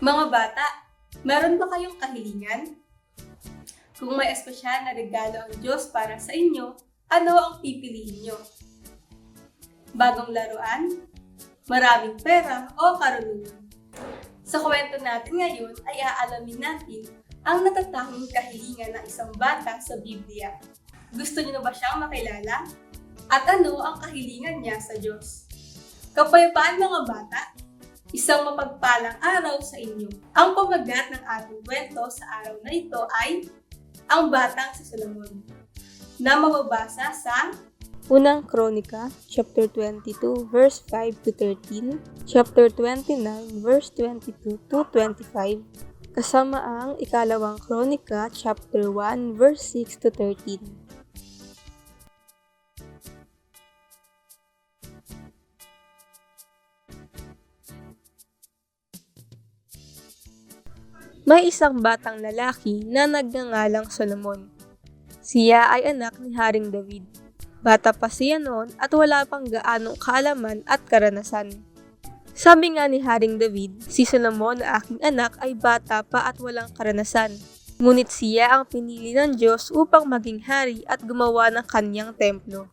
Mga bata, meron ba kayong kahilingan? Kung may espesyal na regalo ang Diyos para sa inyo, ano ang pipiliin nyo? Bagong laruan? Maraming pera o karunungan? Sa kwento natin ngayon ay aalamin natin ang natatanging kahilingan ng isang bata sa Biblia. Gusto niyo ba siyang makilala? At ano ang kahilingan niya sa Diyos? Kapayapaan mga bata, isang mapagpalang araw sa inyo. Ang pamagat ng ating kwento sa araw na ito ay Ang Batang si Solomon na mababasa sa Unang Kronika, chapter 22, verse 5 to 13, chapter 29, verse 22 to 25, kasama ang ikalawang Kronika, chapter 1, verse 6 to 13. May isang batang lalaki na nagngangalang Solomon. Siya ay anak ni Haring David. Bata pa siya noon at wala pang gaanong kaalaman at karanasan. Sabi nga ni Haring David, si Solomon na aking anak ay bata pa at walang karanasan. Ngunit siya ang pinili ng Diyos upang maging hari at gumawa ng kanyang templo.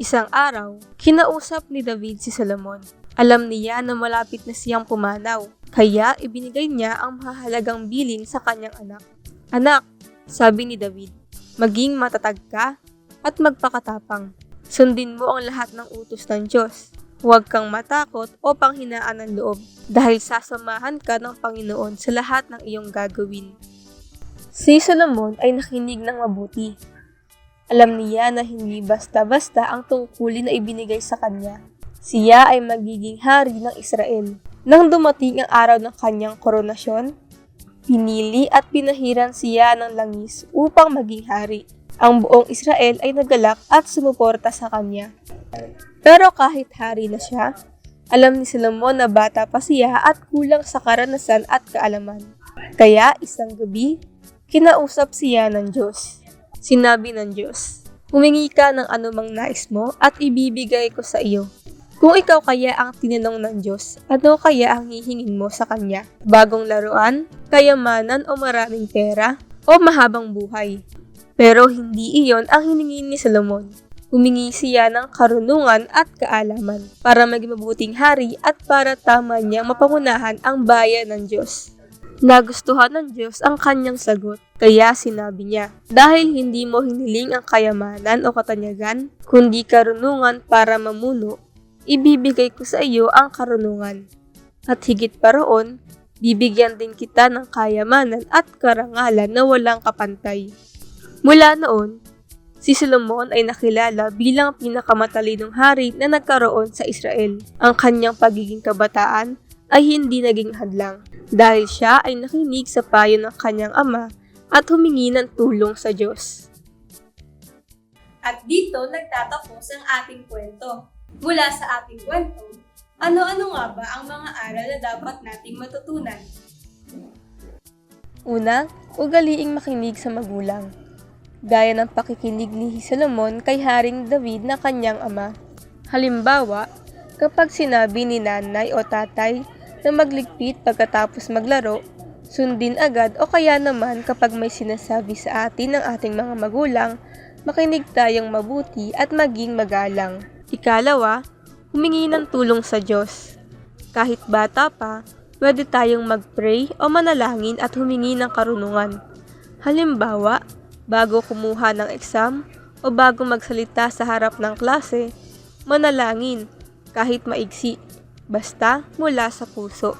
Isang araw, kinausap ni David si Solomon. Alam niya na malapit na siyang pumanaw, kaya ibinigay niya ang mahalagang bilin sa kanyang anak. Anak, sabi ni David, maging matatag ka at magpakatapang. Sundin mo ang lahat ng utos ng Diyos. Huwag kang matakot o panghinaan ng loob dahil sasamahan ka ng Panginoon sa lahat ng iyong gagawin. Si Solomon ay nakinig ng mabuti. Alam niya na hindi basta-basta ang tungkulin na ibinigay sa kanya. Siya ay magiging hari ng Israel. Nang dumating ang araw ng kanyang koronasyon, pinili at pinahiran siya ng langis upang maging hari ang buong Israel ay nagalak at sumuporta sa kanya. Pero kahit hari na siya, alam ni Solomon na bata pa siya at kulang sa karanasan at kaalaman. Kaya isang gabi, kinausap siya ng Diyos. Sinabi ng Diyos, Humingi ka ng anumang nais mo at ibibigay ko sa iyo. Kung ikaw kaya ang tinanong ng Diyos, ano kaya ang hihingin mo sa Kanya? Bagong laruan, kayamanan o maraming pera, o mahabang buhay? Pero hindi iyon ang hiningi ni Solomon. Humingi siya ng karunungan at kaalaman para maging mabuting hari at para tama niyang mapangunahan ang bayan ng Diyos. Nagustuhan ng Diyos ang kanyang sagot, kaya sinabi niya, Dahil hindi mo hiniling ang kayamanan o katanyagan, kundi karunungan para mamuno, ibibigay ko sa iyo ang karunungan. At higit pa roon, bibigyan din kita ng kayamanan at karangalan na walang kapantay. Mula noon, si Solomon ay nakilala bilang pinakamatalinong hari na nagkaroon sa Israel. Ang kanyang pagiging kabataan ay hindi naging hadlang dahil siya ay nakinig sa payo ng kanyang ama at humingi ng tulong sa Diyos. At dito nagtatapos ang ating kwento. Mula sa ating kwento, ano-ano nga ba ang mga aral na dapat nating matutunan? Una, ugaliing makinig sa magulang. Gaya ng pakikinig ni Solomon kay Haring David na kanyang ama. Halimbawa, kapag sinabi ni nanay o tatay na magligpit pagkatapos maglaro, sundin agad o kaya naman kapag may sinasabi sa atin ng ating mga magulang, makinig tayong mabuti at maging magalang. Ikalawa, humingi ng tulong sa Diyos. Kahit bata pa, pwede tayong mag-pray o manalangin at humingi ng karunungan. Halimbawa, bago kumuha ng exam o bago magsalita sa harap ng klase, manalangin kahit maigsi, basta mula sa puso.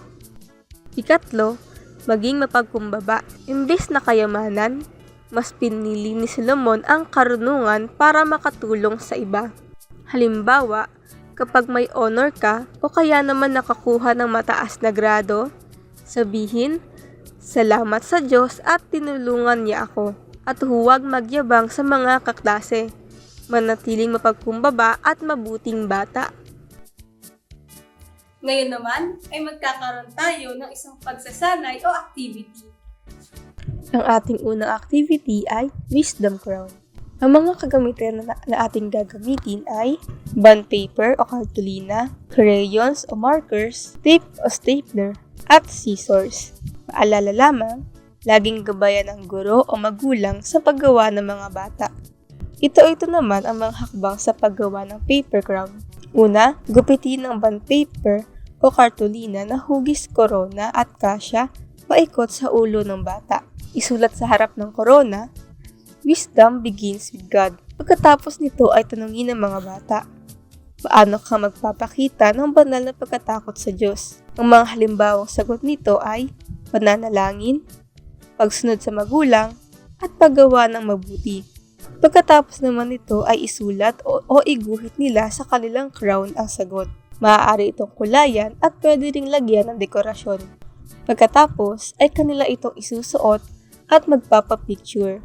Ikatlo, maging mapagkumbaba. Imbis na kayamanan, mas pinili ni Solomon ang karunungan para makatulong sa iba. Halimbawa, kapag may honor ka o kaya naman nakakuha ng mataas na grado, sabihin, Salamat sa Diyos at tinulungan niya ako at huwag magyabang sa mga kaklase. Manatiling mapagkumbaba at mabuting bata. Ngayon naman ay magkakaroon tayo ng isang pagsasanay o activity. Ang ating unang activity ay Wisdom Crown. Ang mga kagamitan na, na ating gagamitin ay bond paper o cartolina, crayons o markers, tape o stapler, at scissors. Paalala lamang, laging gabayan ng guro o magulang sa paggawa ng mga bata. Ito-ito naman ang mga hakbang sa paggawa ng paper crown. Una, gupitin ng bond paper o kartulina na hugis korona at kasya paikot sa ulo ng bata. Isulat sa harap ng korona, Wisdom begins with God. Pagkatapos nito ay tanungin ng mga bata, paano ka magpapakita ng banal na pagkatakot sa Diyos? Ang mga halimbawang sagot nito ay pananalangin, pagsunod sa magulang, at paggawa ng mabuti. Pagkatapos naman nito ay isulat o, o iguhit nila sa kanilang crown ang sagot. Maaari itong kulayan at pwede ring lagyan ng dekorasyon. Pagkatapos ay kanila itong isusuot at magpapapicture.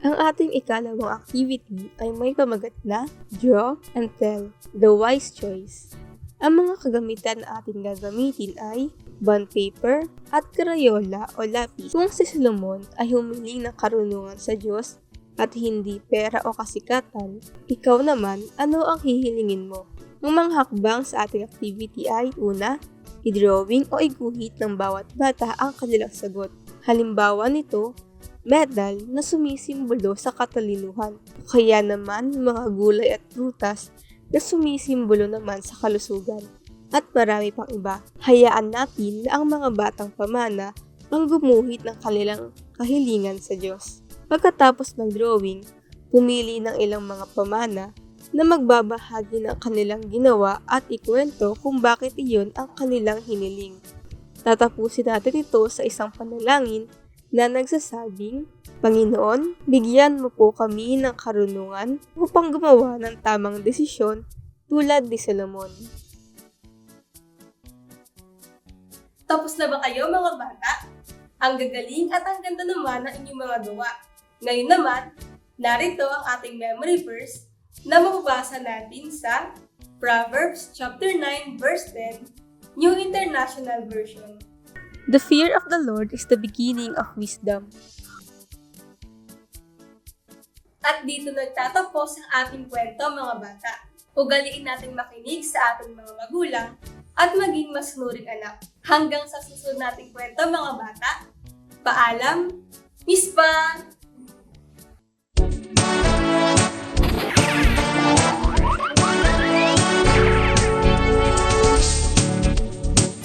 Ang ating ikalawang activity ay may pamagat na Draw and Tell, the wise choice. Ang mga kagamitan na ating gagamitin ay bond paper at crayola o lapis. Kung si Solomon ay humiling ng karunungan sa Diyos at hindi pera o kasikatan, ikaw naman, ano ang hihilingin mo? Ang mga hakbang sa ating activity ay una, i-drawing o iguhit ng bawat bata ang kanilang sagot. Halimbawa nito, medal na sumisimbolo sa katalinuhan. Kaya naman mga gulay at prutas na sumisimbolo naman sa kalusugan. At marami pang iba. Hayaan natin na ang mga batang pamana ang gumuhit ng kanilang kahilingan sa Diyos. Pagkatapos ng drawing, pumili ng ilang mga pamana na magbabahagi ng kanilang ginawa at ikwento kung bakit iyon ang kanilang hiniling. Tatapusin natin ito sa isang panalangin na nagsasabing, Panginoon, bigyan mo po kami ng karunungan upang gumawa ng tamang desisyon tulad ni Solomon. Tapos na ba kayo mga bata? Ang gagaling at ang ganda naman ng inyong mga gawa. Ngayon naman, narito ang ating memory verse na mababasa natin sa Proverbs chapter 9 verse 10, New International Version. The fear of the Lord is the beginning of wisdom. At dito nagtatapos ang ating kwento mga bata. Ugaliin natin makinig sa ating mga magulang at maging masunuring anak. Hanggang sa susunod nating kwento mga bata. Paalam, Miss Pa!